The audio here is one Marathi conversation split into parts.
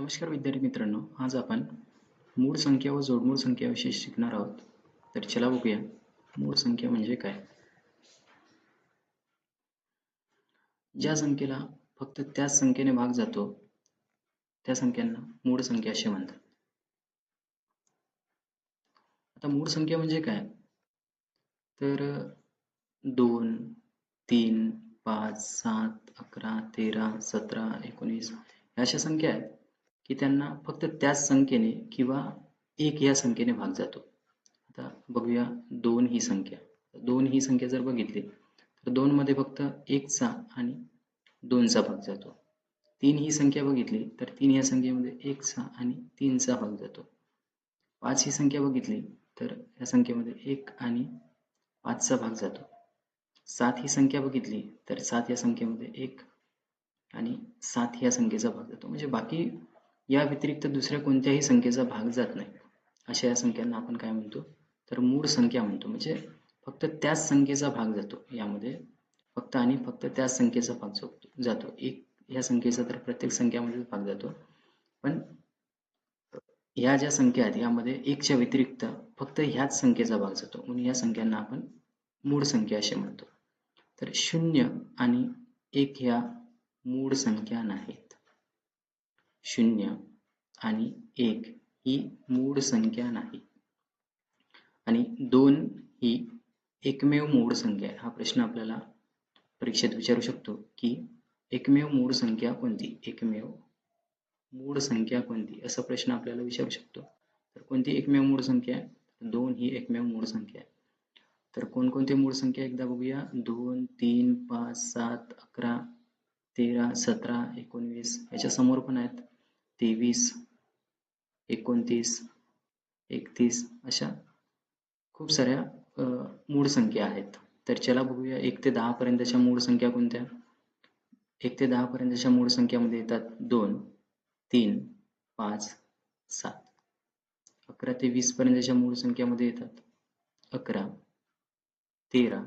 नमस्कार विद्यार्थी मित्रांनो आज आपण मूळ संख्या व जोडमूळ संख्याविषयी शिकणार आहोत. तर चला बघूया मूळ संख्या म्हणजे काय? ज्या संख्येला फक्त त्याच संख्येने भाग जातो त्या संख्यांना मूळ संख्या असे म्हणतात. आता मूळ संख्या म्हणजे काय? तर दोन तीन पाच सात अकरा तेरा सतरा एकोणीस अशा संख्या आहेत. की त्यांना फक्त त्याच संख्येने किंवा एक या संख्येने भाग जातो. आता बघूया दोन ही संख्या. दोन ही संख्या जर बघितली तर दोनमध्ये फक्त एकचा आणि दोनचा भाग जातो. तीन ही संख्या बघितली तर तीन या संख्येमध्ये एकचा आणि तीनचा भाग जातो. पाच ही संख्या बघितली तर या संख्येमध्ये एक आणि पाचचा भाग जातो. सात ही संख्या बघितली तर सात या संख्येमध्ये एक आणि सात या संख्येचा भाग जातो. म्हणजे बाकी या व्यतिरिक्त दुसऱ्या कोणत्याही संख्येचा भाग जात नाही. अशा या संख्यांना आपण काय म्हणतो? तर मूळ संख्या म्हणतो. म्हणजे फक्त त्याच संख्येचा भाग जातो. यामध्ये फक्त आणि फक्त त्याच संख्येचा भाग जातो. एक या संख्येचा तर प्रत्येक संख्यामध्ये भाग जातो. पण या ज्या संख्या आहेत यामध्ये एकच्या व्यतिरिक्त फक्त ह्याच संख्येचा भाग जातो. म्हणून या संख्यांना आपण मूळ संख्या असे म्हणतो. तर शून्य आणि एक ह्या मूळ संख्या नाहीत. शून्य आणि एक ही मूळ संख्या नाही. आणि दोन ही एकमेव मूळ संख्या आहे. हा प्रश्न आपल्याला परीक्षेत विचारू शकतो की एकमेव मूळ संख्या कोणती? एकमेव मूळ संख्या कोणती? असा प्रश्न आपल्याला विचारू शकतो. तर कोणती एकमेव मूळ संख्या आहे? दोन ही एकमेव मूळ संख्या आहे. तर कोणकोणती मूळ संख्या एकदा बघूया. दोन तीन पाच सात अकरा तेरा सतरा एकोणवीस याच्या समोर पण आहेत. तेवीस एकोणतीस एकतीस अशा खूप साऱ्या मूळ संख्या आहेत. तर चला बघूया एक ते दहा पर्यंतच्या मूळ संख्या कोणत्या? एक ते दहा पर्यंतच्या मूळ संख्यामध्ये येतात दोन तीन पाच सात. अकरा ते वीस पर्यंतच्या मूळ संख्यामध्ये येतात. अकरा तेरा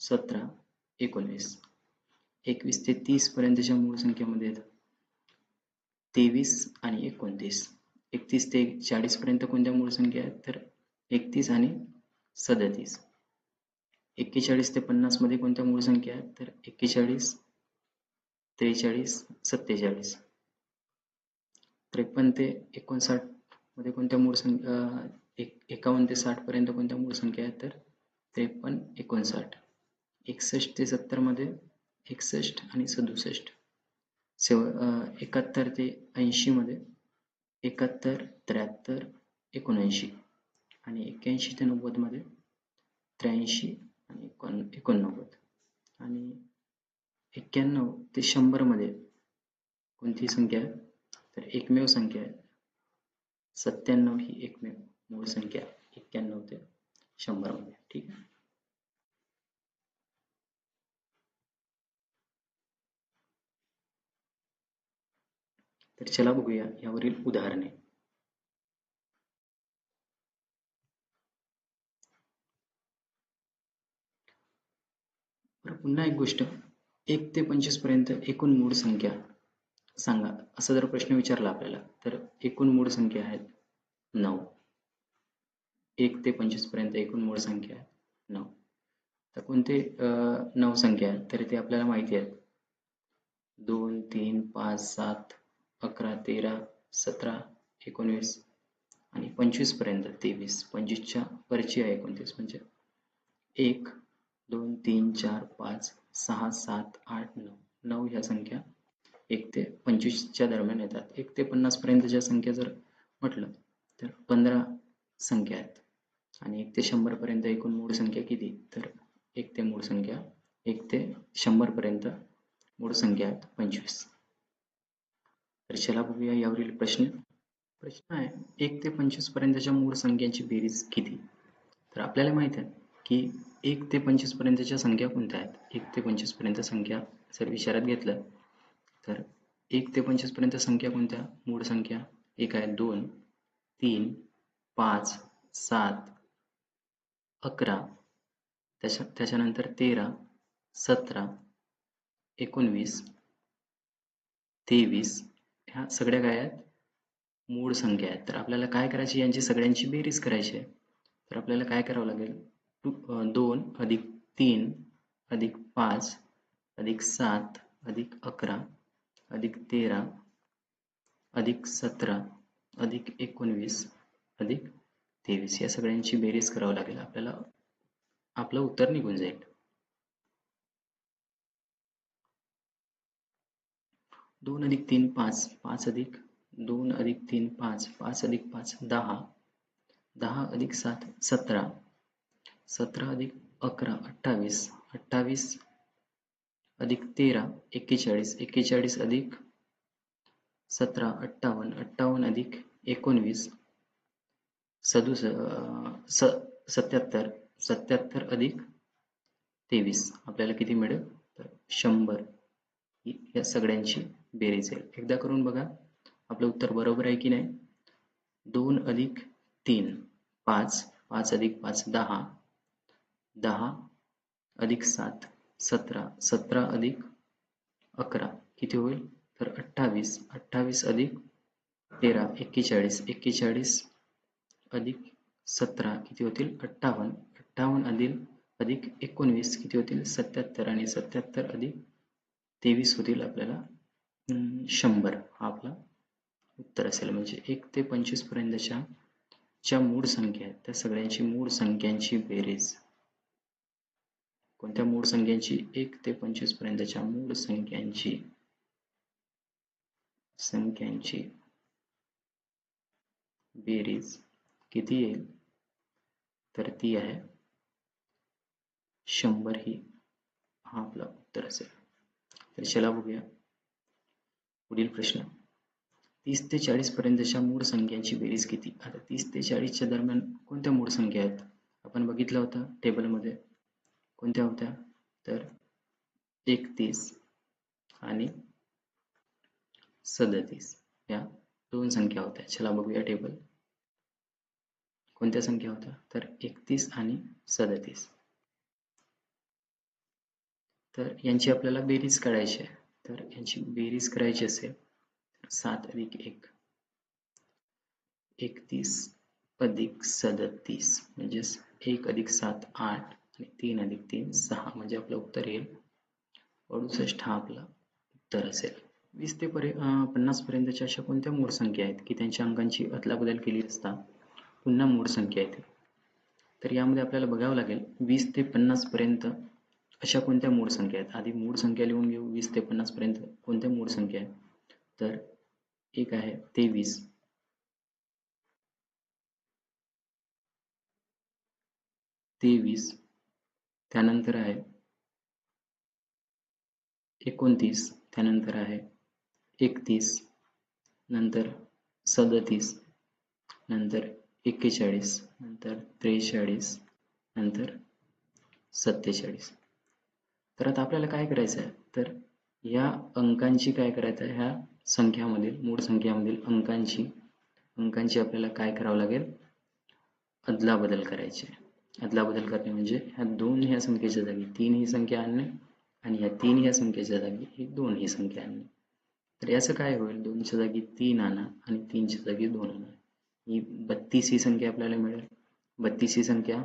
सतरा एकोणवीस. एकवीस ते तीस पर्यंतच्या मूळ संख्यामध्ये येतात. तेवीस आणि एकोणतीस. एकतीस ते चाळीसपर्यंत कोणत्या मूळ संख्या आहेत? तर एकतीस आणि सदतीस. एक्केचाळीस ते पन्नासमध्ये कोणत्या मूळ संख्या आहेत? तर एक्केचाळीस त्रेचाळीस सत्तेचाळीस. त्रेपन्न ते एकोणसाठमध्ये कोणत्या मूळ संख्या एक एकावन्न ते साठपर्यंत कोणत्या मूळ संख्या आहेत? तर त्रेपन्न एकोणसाठ. एकसष्ट ते सत्तरमध्ये एकसष्ट आणि सदुसष्ट. सेव एकाहत्तर ते ऐंशीमध्ये एकाहत्तर त्र्याहत्तर एकोणऐंशी आणि एक्क्याऐंशी ते नव्वदमध्ये त्र्याऐंशी आणि एकोण एकोणनव्वद आणि एक्क्याण्णव ते शंभरमध्ये कोणती संख्या आहे? तर एकमेव संख्या आहे. सत्त्याण्णव ही एकमेव मूळ संख्या एक्क्याण्णव ते शंभरमध्ये ठीक आहे? तर चला बघूया यावरील उदाहरणे. पुन्हा एक गोष्ट. एक ते पंचवीसपर्यंत एकूण मूळ संख्या सांगा. असा जर प्रश्न विचारला आपल्याला तर एकूण मूळ संख्या आहेत नऊ. एक ते पंचवीसपर्यंत एकूण मूळ संख्या आहे नऊ. तर कोणते नऊ संख्या आहेत? तर ते आपल्याला माहिती आहेत. दोन तीन पाच सात अकरा तेरा सतरा एकोणवीस आणि पंचवीसपर्यंत तेवीस. पंचवीसच्या वरची आहे एकोणतीस म्हणजे. एक दोन तीन चार पाच सहा सात आठ नऊ. नऊ ह्या संख्या एक ते पंचवीसच्या दरम्यान येतात. एक ते पन्नास पर्यंतच्या संख्या जर म्हटलं तर पंधरा संख्या आहेत. आणि एक ते शंभर पर्यंत एकूण मूळ संख्या किती? तर एक ते मूळ संख्या एक ते शंभर पर्यंत मूळ संख्या आहेत पंचवीस. तर चला बघूया यावरील प्रश्न. प्रश्न आहे एक ते पंचवीस पर्यंतच्या मूळ संख्यांची बेरीज किती? तर आपल्याला माहीत आहे की एक ते पंचवीस पर्यंतच्या संख्या कोणत्या आहेत? एक ते पंचवीसपर्यंत संख्या जर विचारात घेतलं तर एक ते पंचवीसपर्यंत संख्या कोणत्या? मूळ संख्या एक आहे दोन तीन पाच सात अकरा त्याच्या त्याच्यानंतर तेरा सतरा एकोणवीस तेवीस ह्या सगळ्या काय आहेत मूळ संख्या आहेत. तर आपल्याला काय करायची? यांची सगळ्यांची बेरीज करायची आहे. तर आपल्याला काय करावं लागेल? टू दोन अधिक तीन अधिक पाच अधिक सात अधिक अकरा अधिक तेरा अधिक सतरा अधिक एकोणवीस अधिक तेवीस. या सगळ्यांची बेरीज करावं लागेल. आपल्याला आपलं उत्तर निघून जाईल. दोन अधिक तीन पाच पाच अधिक दोन अधिक तीन पाच पाच अधिक पाच दहा. दहा अधिक सात सतरा. सतरा अधिक अकरा अठ्ठावीस. अठ्ठावीस अधिक तेरा एक्केचाळीस. एक्केचाळीस अधिक सतरा अठ्ठावन्न. अठ्ठावन्न अधिक एकोणवीस. सदुस स सत्याहत्तर. सत्याहत्तर अधिक तेवीस. आपल्याला किती मिळेल? तर शंभर. या सगळ्यांची बेरीज आहे. एकदा करून बघा. आपलं उत्तर बरोबर आहे की नाही? दोन अधिक तीन पाच पाच अधिक पाच दहा. दहा अधिक सात सतरा. सतरा अधिक अकरा. किती होईल? तर अठ्ठावीस. अठ्ठावीस अधिक तेरा. एक्केचाळीस. एक्केचाळीस अधिक सतरा. किती होतील? अठ्ठावन्न. अठ्ठावन्न अधिक अधिक एकोणवीस. किती होतील? सत्याहत्तर. आणि सत्याहत्तर अधिक तेवीस होतील आपल्याला. शंभर हा आपला उत्तर असेल. म्हणजे एक ते पंचवीस पर्यंतच्या ज्या मूळ संख्या आहेत त्या सगळ्यांची मूळ संख्यांची बेरीज. कोणत्या मूळ संख्यांची? एक ते पंचवीस पर्यंतच्या मूळ संख्यांची. संख्यांची बेरीज किती येईल? तर ती आहे शंभर ही हा आपला उत्तर असेल. तर चला बघूया. पुढील प्रश्न. तीस ते चाळीस पर्यंतच्या मूळ संख्यांची बेरीज किती? आता तीस ते चाळीसच्या दरम्यान कोणत्या मूळ संख्या आहेत? आपण बघितलं होतं टेबलमध्ये. कोणत्या होत्या? तर एकतीस आणि सदतीस या दोन संख्या होत्या. चला बघूया टेबल. कोणत्या संख्या होत्या? तर एकतीस आणि सदतीस. तर यांची आपल्याला बेरीज काढायची आहे. तर यांची बेरीज करायची असेल सात अधिक एक. एकतीस अधिक सदतीस म्हणजेच एक अधिक सात आठ आणि तीन अधिक तीन सहा म्हणजे आपलं उत्तर येईल. अडुसष्ट हा आपला उत्तर असेल. वीस ते पर्य पन्नास पर्यंतच्या अशा कोणत्या मूळ संख्या आहेत की त्यांच्या अंकांची अदलाबदल केली असता पुन्हा मूळ संख्या येते? तर यामध्ये आपल्याला बघावं लागेल वीस ते पन्नास पर्यंत अशा कोणत्या मूळ संख्या आहेत? आधी मूळ संख्या लिहून घेऊ वीस ते पन्नास पर्यंत कोणत्या मूळ संख्या आहे तर एक आहे तेवीस. तेवीस. त्यानंतर आहे एकोणतीस. त्यानंतर आहे एकतीस. नंतर सदतीस. नंतर एक्केचाळीस. नंतर त्रेचाळीस. नंतर सत्तेचाळीस. तर आता आपल्याला काय करायचं आहे तर या अंकांची काय करायचं आहे? ह्या संख्यामधील मूळ संख्यामधील अंकांची अंकांची आपल्याला काय करावं लागेल? अदलाबदल करायची अदलाबदल करणे म्हणजे ह्या दोन ह्या संख्येच्या जागी तीन ही संख्या आणणे आणि ह्या तीन ह्या संख्येच्या जागी ही दोन ही संख्या आणणे. तर याचं काय होईल? दोनच्या जागी तीन आणा आणि तीनच्या जागी दोन आणा. ही बत्तीस ही संख्या आपल्याला मिळेल. बत्तीस ही संख्या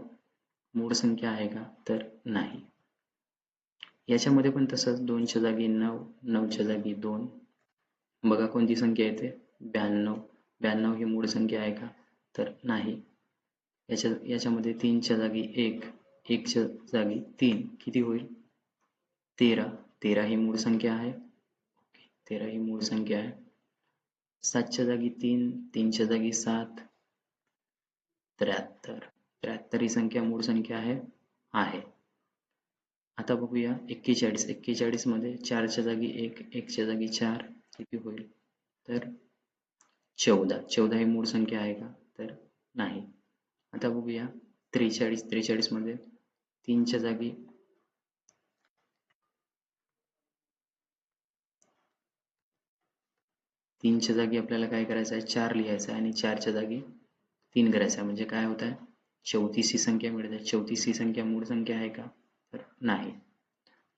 मूळ संख्या आहे का? तर नाही. याच्यामध्ये पण तसंच दोनच्या जागी नऊ नऊच्या जागी दोन. बघा कोणती संख्या येते? ब्याण्णव. ब्याण्णव ही मूळ संख्या आहे का? तर नाही. याच्या याच्यामध्ये तीनच्या जागी एक एकच्या जागी तीन. किती होईल? तेरा. तेरा ही मूळ संख्या आहे. ओके. तेरा ही मूळ संख्या आहे. सातच्या जागी तीन तीनच्या जागी सात. त्र्याहत्तर. त्र्याहत्तर ही संख्या मूळ संख्या आहे आहे. आता बघूया. एक्केचाळीस. एक्केचाळीस मध्ये चारच्या जागी एक, एकच्या जागी चार. किती होईल? तर चौदा. चौदा ही मूळ संख्या आहे का? तर नाही. आता बघूया. त्रेचाळीस. त्रेचाळीस मध्ये तीनच्या जागी तीनच्या जागी आपल्याला काय करायचं आहे? चार लिहायचं आहे आणि चारच्या जागी तीन करायचं आहे. म्हणजे काय होत आहे? चौतीस ही संख्या मिळत आहे. चौतीस ही संख्या मूळ संख्या आहे का? तर नाही.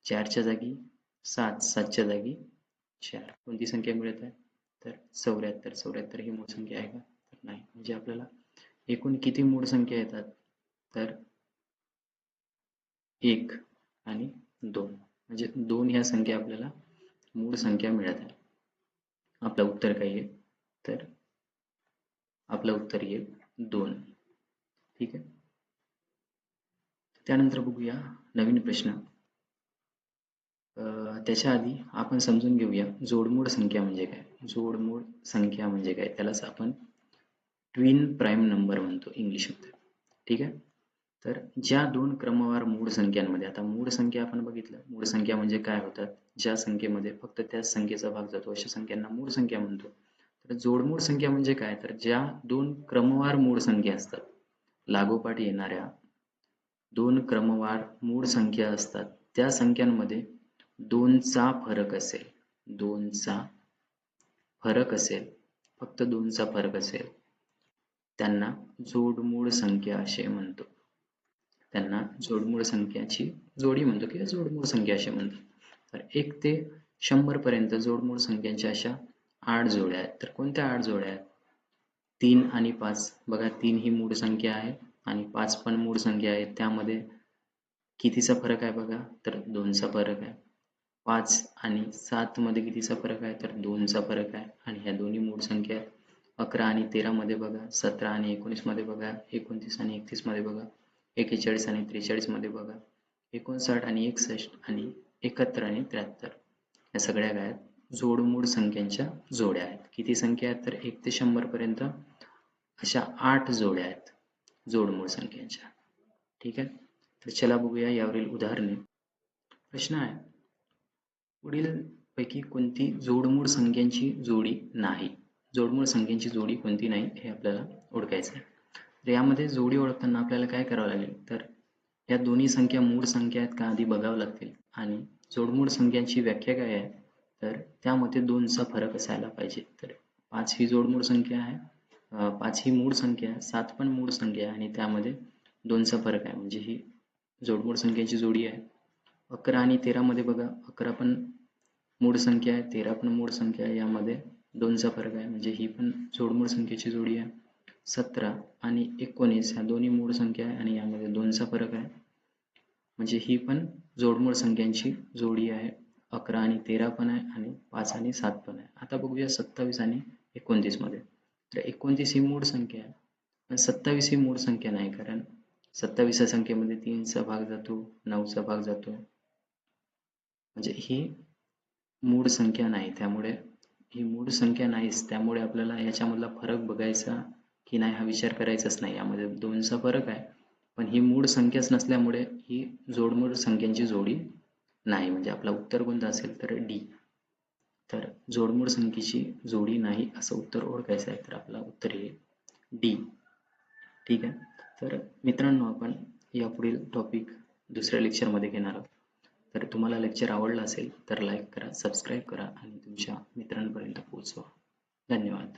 चारच्या जागी सात सातच्या जागी चार. कोणती संख्या मिळत आहे? तर चौऱ्याहत्तर. चौऱ्याहत्तर ही मूळ संख्या आहे का? तर नाही. म्हणजे आपल्याला एकूण किती मूळ संख्या येतात? तर एक आणि दोन. म्हणजे दोन ह्या संख्या आपल्याला मूळ संख्या मिळत आहे. आपलं उत्तर काय येईल तर आपलं उत्तर येईल दोन. ठीक आहे? त्यानंतर बघूया. नवीन प्रश्न. त्याच्या आधी आपण समजून घेऊया जोडमूळ संख्या म्हणजे काय? जोडमूळ संख्या म्हणजे काय? त्यालाच आपण ट्विन प्राईम नंबर म्हणतो इंग्लिशमध्ये ठीक आहे? तर ज्या दोन क्रमवार मूळ संख्यांमध्ये आता मूळ संख्या आपण बघितलं. मूळ संख्या म्हणजे काय होतात? ज्या संख्येमध्ये फक्त त्याच संख्येचा भाग जातो. अशा संख्यांना मूळ संख्या म्हणतो. तर जोडमूळ संख्या म्हणजे काय? तर ज्या दोन क्रमवार मूळ संख्या असतात लागोपाठ येणाऱ्या दोन क्रमवार मूळ संख्या असतात. त्या संख्यांमध्ये दोनचा फरक असेल. दोनचा फरक असेल. फक्त दोनचा फरक असेल. त्यांना जोडमूळ संख्या असे म्हणतो. त्यांना जोडमूळ संख्याची जोडी म्हणतो किंवा जोडमूळ संख्या असे म्हणतो. तर एक ते शंभर पर्यंत जोडमूळ संख्यांच्या अशा आठ जोड्या आहेत. तर कोणत्या आठ जोड्या आहेत? तीन आणि पाच. बघा तीन ही मूळ संख्या आहे. आणि पाच पण मूळ संख्या आहेत. त्यामध्ये कितीचा फरक आहे बघा तर दोनचा फरक आहे. पाच आणि सात मध्ये कितीचा फरक आहे तर दोनचा फरक आहे. आणि ह्या दोन्ही मूळ संख्या अकरा आणि तेरा मध्ये बघा सतरा आणि एकोणीसमध्ये बघा एकोणतीस आणि एकतीसमध्ये बघा एकेचाळीस आणि त्रेचाळीसमध्ये बघा एकोणसाठ आणि एकसष्ट आणि एकाहत्तर आणि त्र्याहत्तर. या सगळ्या काय जोडमूळ संख्यांच्या जोड्या आहेत. किती संख्या आहेत? तर एक ते शंभरपर्यंत अशा आठ जोड्या आहेत. जोडमूळ संख्यांच्या. ठीक आहे? तर चला बघूया यावरील उदाहरणे. प्रश्न आहे. पुढील पैकी कोणती जोडमूळ संख्यांची जोडी नाही? जोडमूळ संख्यांची जोडी कोणती नाही हे आपल्याला ओळखायचं आहे तर यामध्ये जोडी ओळखताना आपल्याला काय करावं लागेल? तर या दोन्ही संख्या मूळ संख्या आहेत का आधी बघावं लागतील. आणि जोडमूळ संख्यांची व्याख्या काय आहे? तर त्यामध्ये दोनचा फरक असायला पाहिजे. तर पाच ही जोडमूळ संख्या आहे. पाच ही मूळ संख्या आहे सात पण मूळ संख्या आहे आणि त्यामध्ये दोनचा फरक आहे. म्हणजे ही जोडमूळ संख्यांची जोडी आहे. अकरा आणि तेरामध्ये बघा अकरा पण मूळ संख्या आहे तेरा पण मूळ संख्या आहे यामध्ये दोनचा फरक आहे. म्हणजे ही पण जोडमूळ संख्येची जोडी आहे. सतरा आणि एकोणीस ह्या दोन्ही मूळ संख्या आहे आणि यामध्ये दोनचा फरक आहे. म्हणजे ही पण जोडमूळ संख्यांची जोडी आहे. अकरा आणि तेरा पण आहे आणि पाच आणि सात पण आहे. आता बघूया सत्तावीस आणि एकोणतीसमध्ये. तर एकोणतीस ही मूळ संख्या आहे. पण सत्तावीस ही मूळ संख्या नाही कारण सत्तावीसच्या संख्येमध्ये तीनचा भाग जातो नऊचा भाग जातो. म्हणजे ही मूळ संख्या नाही. त्यामुळे ही मूळ संख्या नाहीच. त्यामुळे आपल्याला याच्यामधला फरक बघायचा की नाही हा विचार करायचाच नाही. यामध्ये दोनचा फरक आहे. पण ही मूळ संख्याच नसल्यामुळे ही जोडमूळ संख्यांची जोडी नाही. म्हणजे आपला उत्तर कोणता असेल तर डी. तर जोडमूळ संख्येची जोडी नाही असं उत्तर ओळखायचं आहे तर आपला उत्तर येईल डी ठीक आहे? तर मित्रांनो आपण यापुढील टॉपिक दुसऱ्या लेक्चरमध्ये घेणार आहोत. तर तुम्हाला लेक्चर आवडलं असेल तर लाईक करा सबस्क्राईब करा आणि तुमच्या मित्रांपर्यंत पोहोचवा. धन्यवाद.